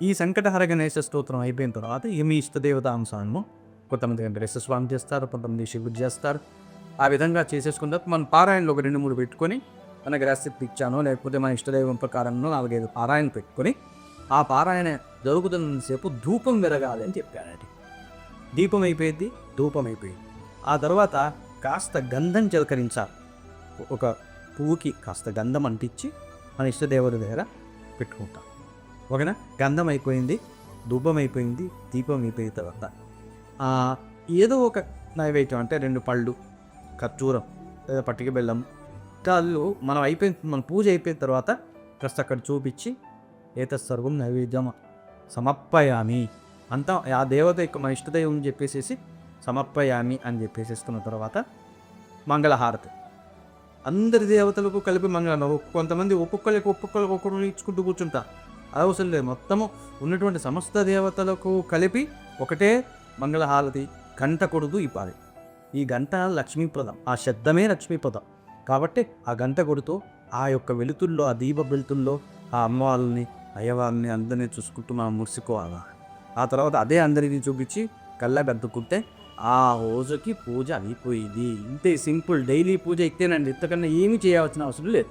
ఈ సంకటహర గణేశ స్తోత్రం అయిపోయిన తర్వాత ఇక మీ ఇష్టదేవత అంశాలను కొంతమంది వెంకటేశ్వర స్వామి చేస్తారు కొంతమంది శివుడు చేస్తారు. ఆ విధంగా చేసేసుకున్న తర్వాత మన పారాయణలో ఒక రెండు మూడు పెట్టుకొని మన గ్రహస్థితి ఇచ్చానో లేకపోతే మన ఇష్టదైవం ప్రకారంలో నాలుగైదు పారాయణ పెట్టుకొని ఆ పారాయణ జరుగుతున్నంతసేపు ధూపం విరగాలి అని చెప్పానండి దీపం అయిపోయింది ధూపం అయిపోయింది ఆ తర్వాత కాస్త గంధం చిలకరించాలి. ఒక పువ్వుకి కాస్త గంధం అంటించి మన ఇష్టదేవుడి దగ్గర పెట్టుకుంటాం. ఓకేనా? గంధం అయిపోయింది దుబ్బం అయిపోయింది దీపం అయిపోయిన తర్వాత ఏదో ఒక నైవేద్యం అంటే రెండు పళ్ళు ఖర్జూరం లేదా పట్టిక బెల్లం వాళ్ళు మనం అయిపోయిన మన పూజ అయిపోయిన తర్వాత కాస్త అక్కడ చూపించి ఏత సర్వం నైవేద్యం సమర్పయామి. అంతా ఆ దేవత యొక్క మన ఇష్టదైవం చెప్పేసేసి సమర్పయామి అని చెప్పేసేసుకున్న తర్వాత మంగళహారతి. అందరి దేవతలకు కలిపి మంగళ. కొంతమంది ఒక్కొక్కరికి ఒక్కొక్కరికి ఒక్కొక్కరు ఇచ్చుకుంటూ కూర్చుంటారు. అవసరం లేదు. మొత్తము ఉన్నటువంటి సమస్త దేవతలకు కలిపి ఒకటే మంగళహారతి గంట కొడుతూ ఇవ్వాలి. ఈ గంట లక్ష్మీప్రదం ఆ శబ్దమే లక్ష్మీప్రదం కాబట్టి ఆ గంట కొడుతూ ఆ యొక్క వెలుతుల్లో ఆ దీప వెలుతుల్లో ఆ అమ్మవాళ్ళని అయ్యవారిని అందరినీ చూసుకుంటూ మనం మురిసిపోవాలి? ఆ తర్వాత అదే అందరినీ చూపించి కళ్ళ పెద్దకుంటే ఆ రోజుకి పూజ అయిపోయింది. ఇంతే సింపుల్. డైలీ పూజ ఇస్తేనండి ఇంతకన్నా ఏమీ చేయవలసిన అవసరం లేదు.